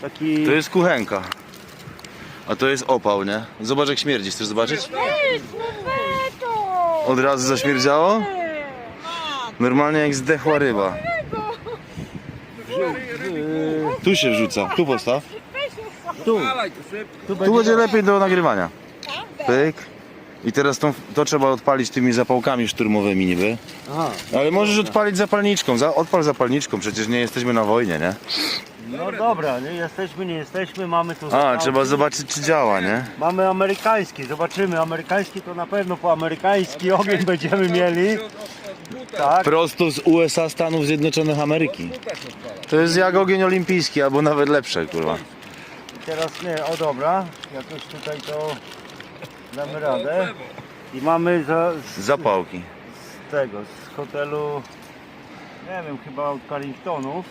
taki... To jest kuchenka. A to jest opał, nie? Zobacz jak śmierdzi, chcesz zobaczyć? Od razu zaśmierdziało? Normalnie jak zdechła ryba. Tu się wrzuca, tu postaw. Tu, tu, Tu będzie lepiej do nagrywania. Pyk. I teraz tą, to trzeba odpalić tymi zapałkami szturmowymi niby. Aha, Ale możesz odpalić zapalniczką. Za, odpal zapalniczką, przecież nie jesteśmy na wojnie, nie? No dobra, nie jesteśmy, nie jesteśmy, mamy tu... A, trzeba zobaczyć czy działa, nie? Mamy amerykański, zobaczymy. Amerykański to na pewno po amerykański ogień będziemy mieli. Tak, Prosto z USA, Stanów Zjednoczonych Ameryki. To jest jak ogień olimpijski, albo nawet lepsze, kurwa. teraz nie, o dobra, jakoś tutaj to damy radę. I mamy za, z, Zapałki. z tego, z hotelu, nie wiem, chyba od Carringtonów.